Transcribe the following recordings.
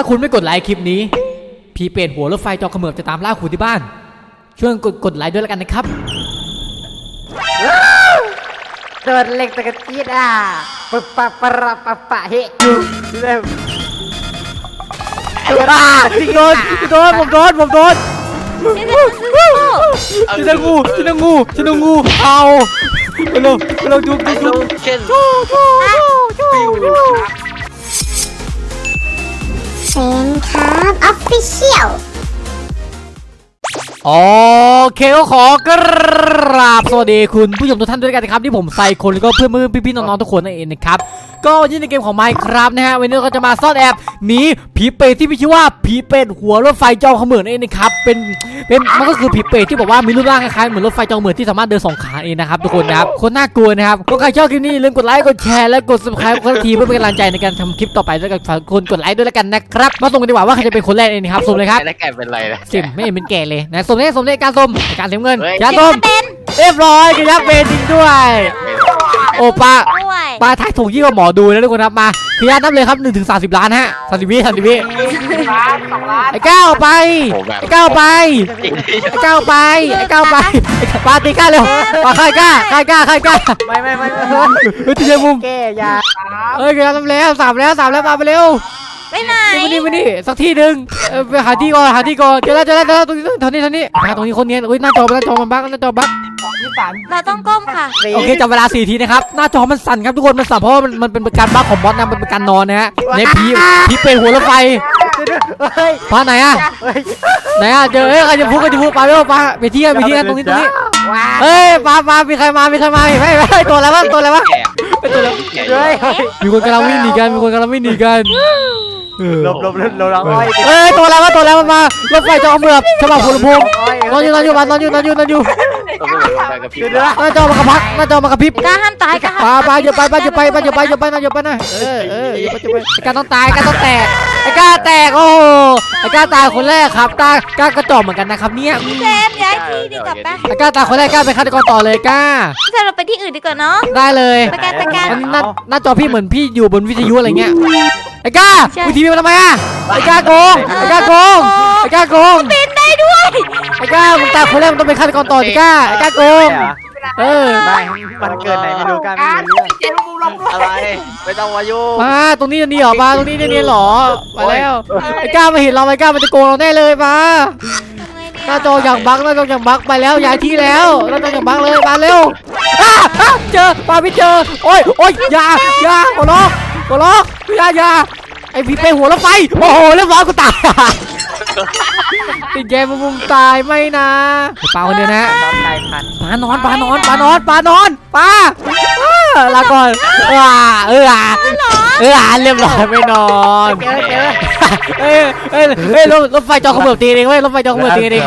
ถ้าคุณไม่กดไลค์คลิปนี้ ผีเป็ดหัวรถไฟจอเขมือบจะตามล่าคุณที่บ้าน ช่วยกดกดไลค์ด้วยแล้วกันนะครับ โดนเหล็กตะกจีดอะปะปะปะระปะปะเฮเร็วอ่าจริงโดนโดนผมโดนผมโดนชินงูชินงูชินงูเอาไปเร็วไปเร็วจุ๊บจุ๊บจุ๊บเช่นเซ นครับออฟฟิเชียลโอเคก็ขอกราบสวัสดีคุณผู้ชมทุกท่านด้วยกันนะครับที่ผมใส่คนแล้วก็เพื่อนมือพี่ๆน้องๆทุกคนนั่นเองนะครับ ก็วันนี้ในเกมของ Minecraft นะฮะวันนี้เราก็จะมาซ่อนแอบหนีผีเปรตที่มีชื่อว่าผีเป็ดหัวรถไฟจอเขมือนนั่นเองนะครับเป็นเป็นมันก็คือผีเปรตที่บอกว่ามีรูปร่างคล้ายๆเหมือนรถไฟจอเขมือนที่สามารถเดินสองขาเองนะครับทุกคนนะครับคนน่ากลัวนะครับก็ใครชอบคลิปนี้อย่าลืมกดไลค์กดแชร์และกด subscribe กันทีเพื่อเป็นกำลังใจในการทำคลิปต่อไปแล้วกันฝากคนกดไลค์ด้วยแล้วกันนะครับมาส่งกันดีกว่าว่าใครจะเป็นคนแรกเองนะครับส่งเลยครับแล้วแกเป็นไรนะสิมไม่เห็นเป็นแก่เลยนะสมเลขสมเลขการสมการเสียเงินเฮ้ยยาสมเรียบร้อยกระยักเบนจริงด้วย โอปลาด้วยปลาทายถูกยิ่งกว่าหมอดูนะทุกคนครับมาขยันนับเลยครับ1ถึง30ล้านฮะ30วิ30วิไอ้ก้าวไปโอ้แบบไอ้ก้าวไปจริงไอ้ก้าวไปไอ้ก้าวไปไอ้ปลาตีก้าเร็วปลาใครกล้าใครกล้าใครกล้าไม่ไม่ไม่เฮ้ยตีเจมุมแก้ยาเอ้ยขยันนับแล้วสามแล้วสามแล้วมาไปเร็วไปไหนนี่มานี่มานี่สักที่หนึ่งเออไปหาที่ก่อนหาที่ก่อนเจอแล้วเจอแล้วเจอแล้วตรงนี้ตรงนี้ตรงนี้หาตรงนี้คนเนียนอุ้ยหน้าจอหน้าจอมันบั๊กหน้าจอบั๊ก ยี่สันเราต้องก้มค่ะ โอเคจับเวลา4ทีนะครับ หน้าจอมันสั่นครับทุกคน มันสั่นเพราะว่ามันมันเป็นการบั๊กของบอสนะมันเป็นการนอนนะฮะในผีผีเป็นหัวรถไฟเฮ้ยพาไหนอะเฮ้ยไหนอะเจอเอ้ยใครจะพูดใครจะพูดปาเร็วปาไปที่กันไปที่กันตรงนี้ตรงนี้ว้าเฮ้ยปาปามีใครมา มีใครมาไม่ไม่ไม่ตัวอะไรวะตัวอะไรวะแก่แก่เฮ้ยมีคนกำลังวิ่งหนีกัน มีคนกำลังวิ่งหนีกัน เออหลบหลบหลบหลบอ้อยเอ้ยตัวอะไรวะตัวอะไรวะมารถไฟจอเมือบฉบับหัวลำโพงนอนอยู่นอนอยู่นอนอยู่นอนอยู่นอนอยู่ต้องไปกับพี่เดี๋ยวหน้าจอมันกระพักหน้าจอมันกระพริบกล้าห้ามตายกล้าปาปาอย่าไปปาอย่าไปปาอย่าไปอย่าไปนะอย่าไปนะเออเอออย่าไปอย่าไปไอ้กาต้องตายไอ้กาต้องแตกไอ้กาแตกโอ้โหไอ้กาตายคนแรกครับกากากระจอกเหมือนกันนะครับเนี่ยแซมย้ายที่ดีกว่าปะไอ้กาตายคนแรกกาเป็นฆาตกรต่อเลยกาแซมเราไปที่อื่นดีกว่าเนาะได้เลยไปกันไปกันมันหน้าหน้าจอพี่เหมือนพี่อยู่บนวิทยุอะไรเงี้ย ไอ้กาใช่วิทยุมาทำไมอะไอ้กาโกงไอ้กาโกงไอ้กาโกงเป็นได้ด้วยไอ้กามึงตายคนแรกมึงต้องเป็นฆาตกรต่อดิกาไอ้กาโกงเออไม่มันเกินไหนไม่รู้กันไม่รู้เรื่องอะไรไม่ต้องมายุ่งมาตรงนี้จะหนีเหรอมาตรงนี้จะหนีเหรอมาแล้วไอ้กามาเห็นเราไอ้กามันจะโกงเราแน่เลยมาทำไงดีหน้าจออย่างบักหน้าจออย่างบักไปแล้วย้ายที่แล้วหน้าจออย่างบักเลยมาเร็วอ้าอ้าเจอปาไม่เจอโอ้ยโอ้ยอย่าอย่าขอร้อง ขอร้องอย่าอย่าไอพี่ไปหัวรถไฟโอ้โหเรียบร้อยกูตายติดแกมมุมตายไม่นะปลาคนเดียวนะน้องไก่พันปลานอนปลานอนปลานอนปลานอนปลาอ้าลาก่อนเออเออเออเรียบร้อยไม่นอนเจอเจอเอ้ยเอ้ยเอ้ยรถรถไฟจอขบวนตีเองเว้ยรถไฟจอขบวนตีเอง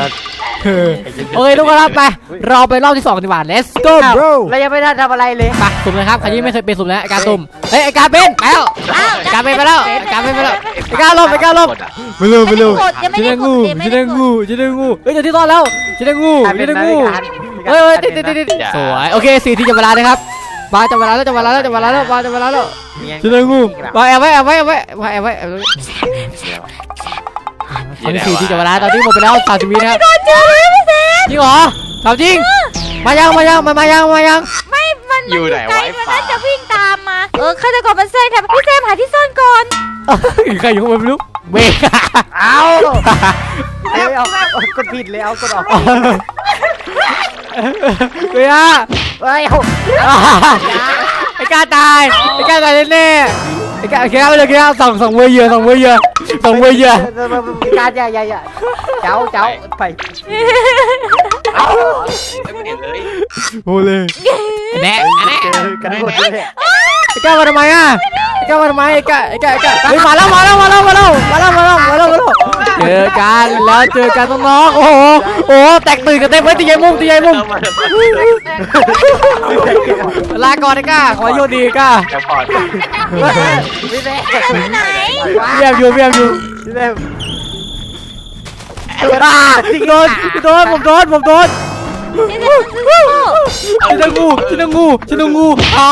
โอเคทุกคนครับไปเราไปรอบที่สองดีกว่า let's go bro เรายังไม่ได้ทำอะไรเลยไปสุ่มเลยครับใครที่ไม่เคยเป็นสุ่มแล้วไอ้การสุ่มเฮ้ยไอ้การเป็นไปแล้วอ้าวไอ้การเป็นไปแล้วไอ้การเป็นไปแล้วไอ้การลบไอ้การลบไปเร็วไปเร็วยังไม่จะได้ได้กงูดยังไม่จะได้ได้กงูดจะได้งูเฮ้ยเจอที่ซ่อนแล้วจะได้งูจะได้งูเฮ้ยเฮ้ยติดติดติดติดสวยโอเคสี่ที่จับเวลาเลยครับมาจับเวลาแล้วจับเวลาแล้วจับเวลาแล้วมาจับเวลาแล้วจะได้งูมาแอบไว้แอบไว้แอบไว้มาแอบไว้ แอบไว้ตอนนี้สี่ที่จับเวลาตอนนี้หมดไปแล้วสามสิบวินะครับเจอแล้วพี่แซมจริงเหรอถามจริง มายังมายังมามายังมายัง ไม่มันอยู่ไหนไกลวะไอ้มันป่าน่าจะวิ่งตามมา เออฆาตกรมันแซงทำพี่แซมหาที่ซ่อนก่อนใครอยู่ข้างบนไม่รู้เบรกเอาเอาเอากดผิดเลยเอากดออกเบียร์เฮ้ยเอาไอ้กล้าตายไอ้กล้าตายแน่ๆไอ้กล้าไอ้กล้าไปเลยกล้าส่องส่องเวยเยอะส่องเวยเยอะ ต้องไม่เยอะการอย่าอย่าอย่าเจ้าเจ้าไปเอ้าไม่เห็นเลยโอ้เลยแน่แน่กันหมดเลยไอ้ก้ามาทำไมอะไอ้ก้ามาทำไมไอ้ก้าไอ้ก้าไอ้มาล้วมาล้วมาล้วมาล้วมาล้วมาล้วมาล้ว เจอกันแล้วเจอกันน้องๆโอ้โหโอ้โหแตกตื่นกันเต็มเลยตีใหญ่มุมตีใหญ่มุมมาลาก่อนไอ้กล้าขอโยนดีกล้าแกปอดพี่แม่ไปไหนเบียมอยู่เบียมอยู่พี่แม่อ่าโดนโดนผมโดนผมโดนพี่แซมสู้ชินางูชินางูชินางูเอา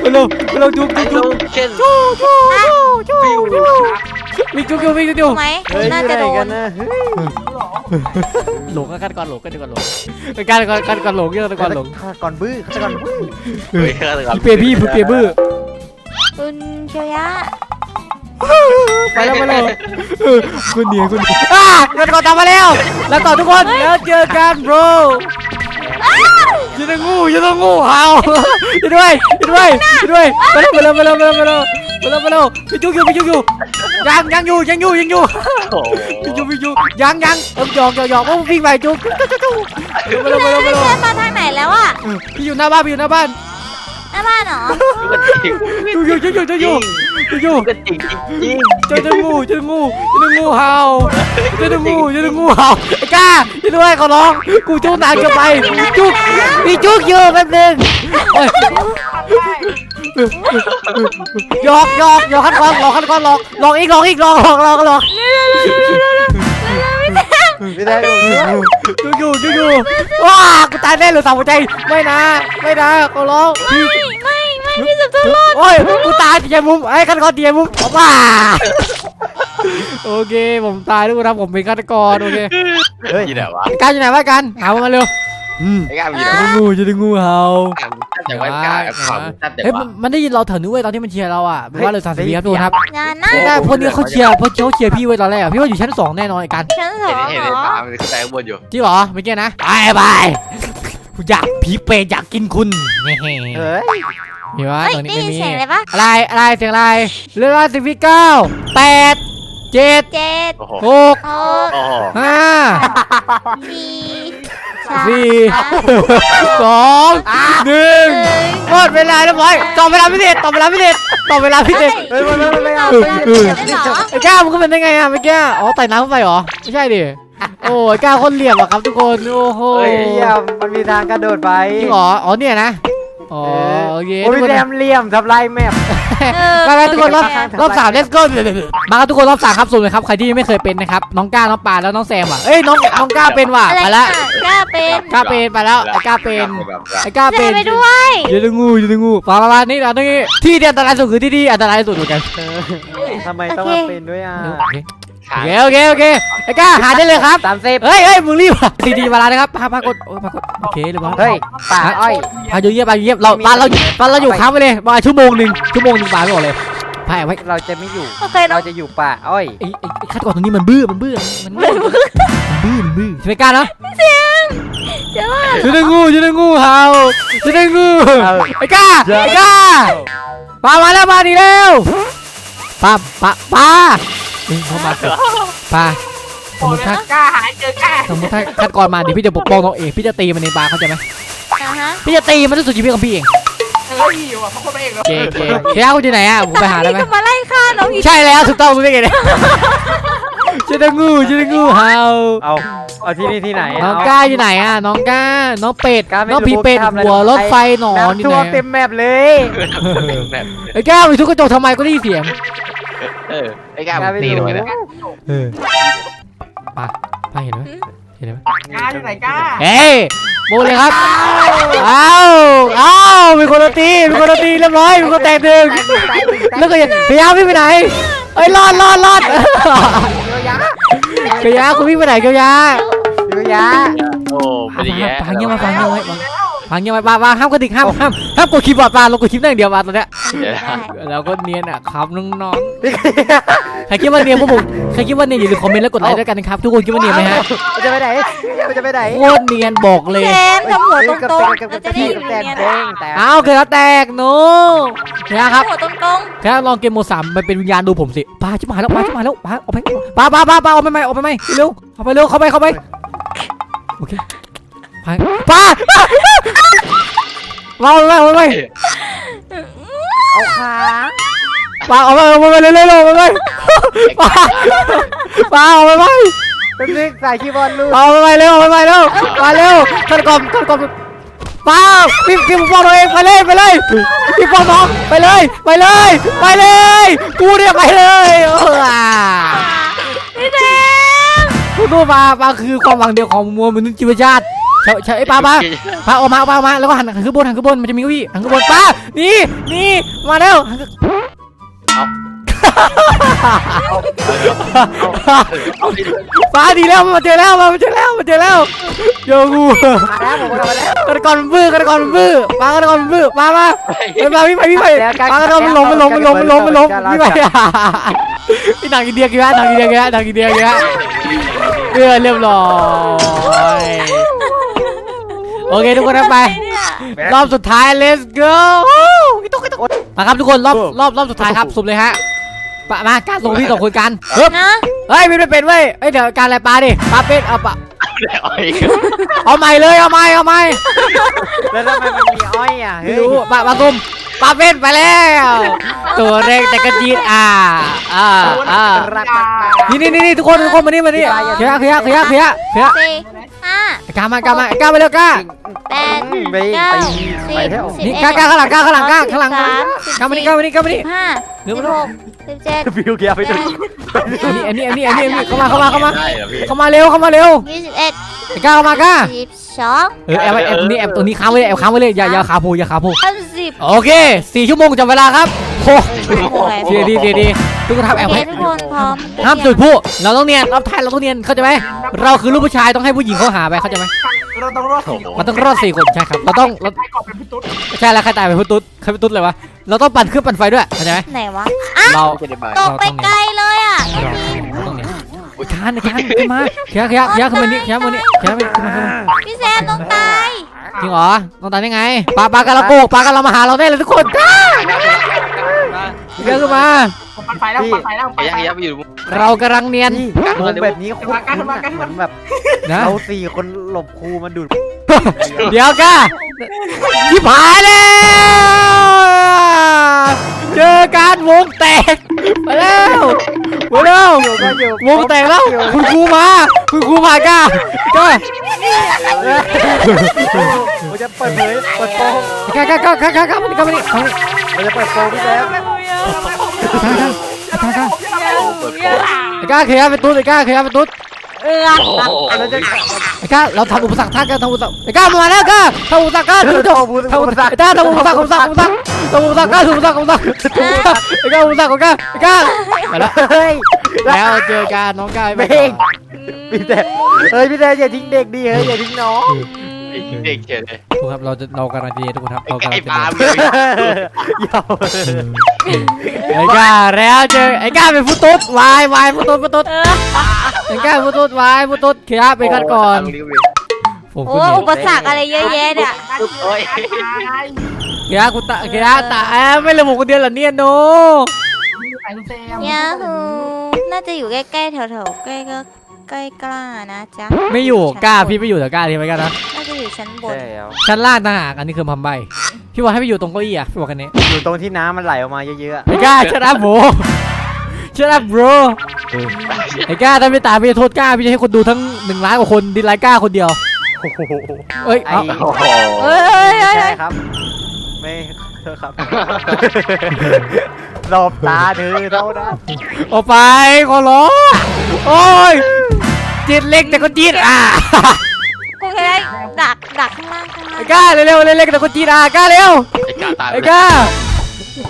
ไปเร็วไปเร็วจุ๊บจุ๊บจุ๊บเช่นจู้จู้จู้จู้ วิ่งจุกอยู่วิ่งจุกอยู่ถูกไหมเฮ้ยน่าอยู่จะไหนโดกันนนะเฮ้ยหลงกันก่อนหลงกันก่อนหลงกันก่อนกันก่อนหลงเยอะก่อนหลงฆาตก่อนบื้อฆาตก่อนบื้อเฮ้ยฆาตกรพี่เปย์พี่พี่เปย์บื้อคุณเชียวยะไปแล้วไปแล้วเออคุณเนียคุณเนียอะกันก่อนตามมาแล้ว แล้วต่อทุกคนแล้วเจอกัน bro อยังต้องงูอยังต้องงูเห่าอยังด้วยอยังด้วยอยังด้วยไปแล้วไปแล้วไปแล้วไปแล้วไปแล้วไปแล้วไปแล้วพี่จุกอยู่พี่จุกอยู่ ยังยังอยู่ยังอยู่ยังอยู่โอ้โหพี่จุกพี่จุกยังยังเออหยอกหยอกหยอกโอ้วิ่งไปจุกจุกจุกจุกไปแล้วไปแล้วไปแล้วเพื่อนมาทางไหนแล้วอะเออพี่อยู่หน้าบ้านพี่อยู่หน้าบ้านหน้าบ้านเหรออยู่อยู่อยู่อยู่อยู่อยู่อยู่ก็จริงจริงเจอเจองูเจองูเจองูเห่าเจองูเจองูเห่าไอ้ก้าช่วยด้วยขอร้องกูจุกนานเกินไปจุกพี่จุกอยู่แป๊บนึงโอ้ย หยอกหยอกหยอกขั้นกอนหลอกขั้นกอนหลอกหลอกอีกหลอกอีกหลอกหลอกหลอกหลอกไม่ได้ดูด้วยจุกอยู่จุกอยู่ว้ากูตายแน่เลยสาวหัวใจไม่นะ ไม่นะขอร้องพี่ไม่ไม่พี่สุดทุรอดโอ้ยกูตายตียมุมไอ้ขั้นกอนตียมุมออกมาโอเคผมตายทุกคนครับผมเป็นฆาตกรโอเคเฮ้ยอยี่ไหนวะการอยู่ไหนวะกันหามาเร็ว อืมไอ้ก้ามีจะไหนได้งูจะได้งูเห่าแต่ว่าก้าความแต่เฮ้ยว่า มันมันได้ยินเราแถวนู้นเว้ยตอนที่มันเชียร์เราอะไม่ว่าเลยสามสิบวิครับทุกคนครับงานนะไม่ได้พวกนี้เขาเชียร์เพราะเขาเชียร์พี่ไว้ตอนแรกอะพี่ว่าอยู่ชั้นสองแน่นอนไอ้กันชั้นสอเห็นงเห็นเหรอตามมันขึ้นไปข้างบนอยู่จริงเหรอเมื่อกี้นะไปไปกูอยากผีเปรตอยากกินคุณเฮ้เฮ้ยเห็นไหมเฮ้ยตรงนี้ได้ไม่ยินมีเสียงอะไรปะอะไรอะไรเสียงอะไรเรื่องสิบวิเก้าแปดเจ็ดเจ็ดโอ้โหหกหกโอ้โหห้าสี่ สามสี่สองหนึ่งหนึ่งหมดเวลาเรียบร้อยต่อเวลาพิเศษต่อเวลาพิเศษต่อเวลาพิเศษเฮ้ยไม่ไม่ไม่ไม่เอาเออไม่เออได้เหรอไอ้ก้ามันก็เป็นได้ไงอะเมื่อกี้อ๋อไต่น้ำเข้าไปเหรอไม่ใช่ดิโอ้ยก้าคนเหลี่ยมอะครับทุกคนโอ้โหเฮ้ยเหี้ยมันมีทางกระโดดไปจริงเหรออ๋อเนี่ยนะอ๋อโอเคโอ้ทุยกคนแรมเหลี่ยมทำลายแมพเออ มาครับทุกคนรอบเออรอบสาม let's go มาครับทุกคนรอบสามครับสุ่มเลยครับใครที่ไม่เคยเป็นนะครับน้องก้าน้องปานแล้วน้องแซมอะเอ้ยน้องน้องก้าเป็นว่ะอะไรไปแล้วอะกล้าเป็นก้าเป็นไปแล้วไอ้ก้าเป็นไอ้ก้าเจเป็นไปด้วยอยืนงูอยืนงูปาปาปานี่นะนี่ที่ที่อันตรายสุดคือที่ที่อันตรายสุดเหมือนกันเออทำไมต้องมาเป็นด้วยอะ โอเคโอเคโอเคไอ้ก้าหาได้เลยครับสามสิบเฮ้ยเฮ้ยมึงรีบอะดีดีเวลานะครับพาพากดโอ้ยพากดโอเคเลยบอสเฮ้ยป่าอ้อยพาอยู่เยี่ยมพาอยู่เยี่ยมเราบ้านเราบ้านเราอยู่ค้างไปเลยมาชั่วโมงหนึ่งชั่วโมงหนึ่งปาไม่บอกเลยพายไว้เราจะไม่อยู่โอเคเราเราจะอยู่ป่าอ้อยไอ้ไอ้ไอ้ฆาตกรตรงนี้มันบื้อมันบื้อมันบื้อมันบื้อมันบื้อใช่ไหมก้าเนาะเจ้าว่าจะได้งูจะได้งูเห่าจะได้งูไอ้ก้าไอ้ก้าปามาแล้วมาดีแล้วปาปาปา เฮ้ยเข้ามาปาสมมติถ้า กล้าหายเจอกล้าสมมติถ้าฆาตกรมาเดี๋ยวพี่จะปกป้องน้องเองพี่จะตีมันในปาเข้าใจไหมอ่าฮะพี่จะตีมันด้วยสุดชีวิตของพี่เองเฮ้ยอยู่อะเพราะคนเองเหรอเก๋เก๋เก๋คุณอยู่ไหนอะผมไปหาได้ไหม พี่ก็มาไล่ฆ่าน้องอยู่ใช่แล้วถูกต้องรู้ได้ไงเนี่ยจะได้งูจะได้งูเห่าเอาเอาที่นี่ที่ไหนน้องเก้าอยู่ไหนอะน้องก้าน้องเป็ดก้าไม่น้องรู้ผีเป็ดทำอะไรหัวรถไอ้ไฟหนอนอยู่น้ำท่ไหวนมเต็มแมปเลยไอ้ก้าไปทุกกระจกทำไมก็ได้ยินเสียง เออไอ้ก้ามันตีลงไปนะเออปาปาเห็นไหมเห็นไหมกล้าอยู่ไหนกล้าเฮ้ยโบเลยครับอ้าวอ้าวมีคนละตีมีคนละตีเรียบร้อยมีคนแตกหนึ่งแล้วก็ยังพยายามวิ่งไปไหนเอ้ยรอดรอดรอดเกียร์คุณวิ่งไปไหนเกียร์ดูยะโอ้ไม่ได้แย่ฟังเงียบมาฟังเงียบไว้ ฟังเงียบไว้ปาปาห้ามกระดิกห้ามห้ามห้ามกดคีย์บอร์ดปาเรากดคลิปได้อย่างเดียวปาตอนเนี้ยเดี๋ยวนะเราก็เนียนอะครับน้องๆใครคิดว่าเนียนพวกผมใครคิดว่าเนียนอย่าลืมคอมเมนต์แล้วกดไลค์ด้วยกันนะครับทุกคนคิดว่าเนียนไหมฮะมันจะไปไหนมันจะไปไหนโคตรเนียนบอกเลยแซมทำหัวตรงๆเราจะได้อยู่เนีแตยนนแดงแต่อ้าวเกิดแล้วแตกโน้นะครับหัวตรงแค่ลองเกมโมสามมันเป็นวิญญาณดูผมสิปาชิบหายแล้วปาชิบหายแล้วปาออกไปปาปาปาปาออกไปไหมออกไปไหมเร็วเข้าไปเร็วเข้าไปเข้าไปโอเค ไปปาปาออกไปออกไปเอาขาป้าออกไปออกไปเร็วเร็วเร็วออกไปปาปาออกไปไปเป็นนึกสายคีย์บอร์ดลูกปาออกไปเร็วออกไปเร็วมาเร็วขันกล่อมขันกล่อมป้าพี่พี่ผมบอกตัวเองไปเลยไปเลยพี่ปองน้องไปเลย ไปเลย ไปเลย กูเนี่ยไปเลยเออพี่แซมพูดมาปลาคือความหวังเดียวของมวลมนุษยชาติ ใช่ใช่ไอ้ปลาปลาปลาออกมาปลาออกมาแล้วก็หันหันขึ้นบนหันขึ้นบนมันจะมีเก้าอี้หันขึ้นบนปลานี่นี่มาแล้วหันขึ้นเอาดีแล้วมาเจอแล้วมาเจอแล้วมาเจอแล้วโยงูมาแล้วผมกลับมาแล้วกระกอนบื้อกระกอนบื้อมากระกอนบื้อมามาไปมาพี่ไปพี่ไปมากระกอนมันลงมันลงมันลงมันลงมันลงพี่ไปพี่นังอินเดียกี่ฮะนังอินเดียกี่ฮะนังอินเดียกี่ฮะเออเรียบร้อย โอเคทุกคนนะไป รอบสุดท้าย let's go กิ๊กตุ๊กกิ๊กตุ๊กมาครับทุกคนรอบรอบรอบสุดท้ายครับสุ่มเลยฮะปะมาการส่งพี่สองคนกันเฮ้ยนะเฮ้ยไม่ได้เป็นเว้ยเฮ้ยเดี๋ยวการอะไรปลาดิปลาเป็ดเอาปะแล้วไอ้เอาใหม่เลยเอาใหม่เอาใหม่แล้วทำไมมันมีอ้อยอะไม่เฮ้ยรู้ปลาปลาซุ่มปลาเป็ดไปแล้วตัวเล็กแต่กระจีดอ่าอ่าอ่ารักรักรักนี่นี่นี่ทุกคนทุกคนมานี่มานี่เขียเขียเขียเขียเขียสี่ห้าไอ้ กล้ามากล้ามากล้าไปเร็วกล้าแปดไปเก้าไปสิบไปเถอะสิบนี่เอ็ดกล้ากล้าข้างหลังกล้าข้างหลังกล้าข้างหลังสิบสามสิบกล้ามานี่กล้ามานี่กล้ามานี่สิบห้าเร็วสิบเร็วหก สิบเจ็ดบิวเกียร์ไปดูอันนี้อันนี้อันนี้อันนี้เข้ามาเข้ามาเข้ามาได้เหรอพี่เข้ามาเร็วเข้ามาเร็วยี่สิบเอ็ดไอ้กล้าเข้ามากล้าสิบสองเออแอบไว้แอบตรงนี้แอบตรงนี้ค้างไว้เลยแอบค้างไว้เลยอย่าอย่าขาโผล่อย่าขาโผล่สามสิบโอเคสี่ชั่วโมงจับเวลาครับโอ้โอ้ยดีดีดีดีทุกคนทำแอบโอเคให้ทุกคนพร้อมห้ามจุดพลุเราต้องเนียนรับทานเราต้องเนียนเข้าใจไหมเราคือลูกผู้ชายต้องให้ผู้หญิงเขาหาไปเข้าใจไหมเราต้องรอดสี่มันต้องรอดสี่คนใช่ครับเราต้องเราใครก่อนเป็นพี่ตุ๊ดใช่แล้วใครตายเป็นผู้ตุ๊ดใครเป็นตุ๊ดเลยวะ เราต้องปั่นเครื่องปั่นไฟด้วยเข้าใจไหมไหนวะเราจะได้มาตกไปไกลเลยอะเราต้องเนียนโอ้ยทานนะทานขึ้นมาเขียเขียเขียขึ้นมานี่เขียมานี่เขียมาขึ้นมาขึ้นมาพี่แซมต้องตายจริงเหรอต้องตายได้ไงปลาปลากระโกกปลากระมาหาเราได้เลยทุกคนกล้าเขียขึ้นมาผมปันไฟแล้วผมปันไฟแล้วผมไอ้ปันยักไฟษ์ยักษ์อยู่เรากำลังเนียนนี่วงแบบนี้คุ้นๆอะเหมือนแบบนะเราสี่คนหลบครูมันดูด เดี๋ยวก้าชิบหายแล้วเจอการวงแตกไปแล้วไปแล้วอยู่ก็อยู่วงแตกแล้วคุณครูมาคุณครูมาก้าก้าผมจะเปิดเผยเปิดโปงก้าก้าก้าก้าก้าก้ามานี่ก้ามานี่ก้ามานี่ผมจะเปิดโปงพี่แซมก้าก้าก้าเปิดไอ้ก้าเขียนเป็นตุ๊ดไอ้ก้าเขียนเป็นตุ๊ด เออโอ้โหแล้วจะไอ้ก้าเราทำอุปสรรคท่ากันทำอุปสรรคไอ้ก้ามาแล้วก้าทำอุปสรรคก้าโอ้ทำโหทำอุปสรรคไอ้ก้าทำอุปสรรคอุปสรรคอุปสรรคทำอุปสรรคก้าทำอุปสรรคอุปสรรคไอ้ก้าอุปสรรคของก้าไอ้ก้ามาแล้วเฮ้ยแล้วเจอกันน้องกายไปเบงพี่แซมเฮ้ยพี่แซมอย่าทิ้งเด็กดิเฮ้ยอย่าทิ้งน้องเด็กเฉยเลยทุกครับเราจะเรากำลังจะเรียนทุกคนครับเรากำลัไอ้งจะปาเรียนล์มยาวไอ้ก้าแล้วเจอไอ้ก้าเป็นผู้ตุ๊ดวายวายผู้ตุ๊ดผู้ตุ๊ด ไอ้ก้าผู้ตุ๊ดวายผู้ตุ๊ดเขียไปกันก่อนผมโอ้คุณอุปสรรคอะไรเยอะแยะเนี่ยโอ้ยเขียคุณตาเขียตาแอบไม่เลยผมคนเดียวเหรอเนี่ยโนใส่แซมยาฮูน่าจะอยู่ใกล้ๆแถวๆใกล้ก็ใกล้กล้านะจ๊ะไม่อยู่ก้าพี่ไม่อยู่แต่ก้าที่ไปกันนะน่าจะอยู่ชั้นบนใช่แล้วชั้นล่างต่างหากอันนี้คือพัมใบพี่บอกให้ไปอยู่ตรงเก้าอี้อะพี่บอกกันนี้อยู่ตรงที่น้ำมันไหลออกมาเยอะไอ้ก้าชัดอัพโบชัดอัพโบ ไอ้ก้าถ้าไม่ตายพี่จะโทษก้าพี่จะให้คนดูทั้งหนึ่งล้านกว่าคนดิสไลค์ก้าคนเดียวๆโอ้โหเอ้ยไอ้เอาโอ้โหเอ้ยเอ้ยเอ้ยใช่เอ้ยครับ ไม่เธอครับหลบตาเธอเท่านั้นออกไปขอร้องโอ้ยจิตเล็กแต่ก็จีดอะคงจะได้ดักดักข้างล่างข้างล่าไอ้งก้าเร็วๆเล็กๆแต่ก็จีดอะก้าเร็วไอ้กาตายไอ้ก้า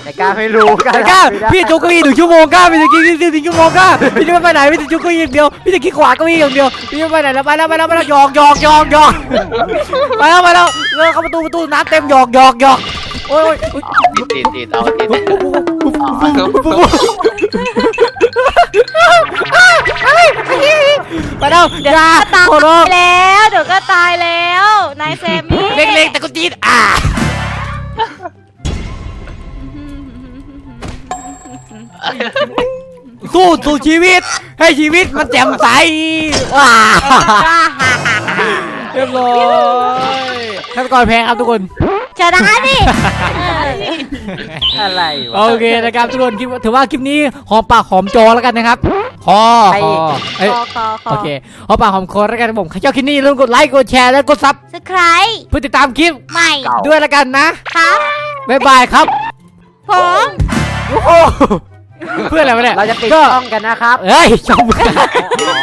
ไอ้กาไม่รู้กาไอ้ก้าไม่ได้พี่จุกเก้าอี้หนึ่งชั่วโมงก้าพี่จะกินหนึ่งชั่วโมงก้าพี่จะไม่ไปไหนพี่จะจุกเก้าอี้อย่างเดียวพี่จะขี้ขวาเก้าอี้อย่างเดียวพี่ไม่ไปไหนแล้วไปแล้วไปแล้วไปแล้วหยอกหยอกหยอกหยอกไปแล้วไปแล้วเออเข้าประตูประตูน้ำเต็มหยอกหยอกหยอกโอ้ยโอ้ยตีตีเตาตีตีไปแล้วเดี๋ยวจ้าก็ตายขอร้องแล้วเดี๋ยวก็ตายแล้วนายแซมมี่เล็กๆแต่ก็จีดอะ สู้สู่ชีวิต ให้ชีวิตมันแจ่มใสว้าเรียบร้อยขั้นตอนแพ้ครับทุกคน ชนะดิเอออะไรวะ โอเคนะครับทุกคนคลิปถือว่าคลิปนี้หอมปากหอมจอแล้วกันนะครับคอใคร คอีอกเอ้ยคอคอคอโอเคหอมปากหอมคอแล้วกันครับผมใครชอบคลิปนี้อย่าลืมกดไลค์กดแชร์และกดซับสไครต์เพื่อติดตามคลิปใหม่ด้วยแล้วกันนะครับ บ๊ายบายครับผม โอ้โห เพื่ออะไรวะเนี่ยเราจะปิดก็ช่องกันนะครับเฮ้ยช่อง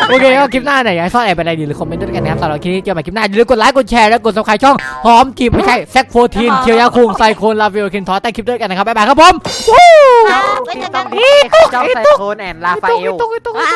โอเคก็คลิปหน้าไหนอยอย่าซ่อนแอบไปไหนดีหรือคอมเมนต์ด้วยกันนะครับสำหรับคลิปนี้เจอกันใหม่คลิปหน้าอย่าลืมกดไลค์กดแชร์และกดซับสไครต์ช่องหอมกลิบไม่ใช่แซกโฟร์ทีนเคียร์ยาคุงไซโคนลาวิโอเคนทอสแต่คลิปด้วยกันนะครับบ๊ายบายครับผมวู้ไว้งเจอกัน ช่องไซโคนแอนลาฟาเอล ตุ๊กตุ๊กตุ๊ก อ่า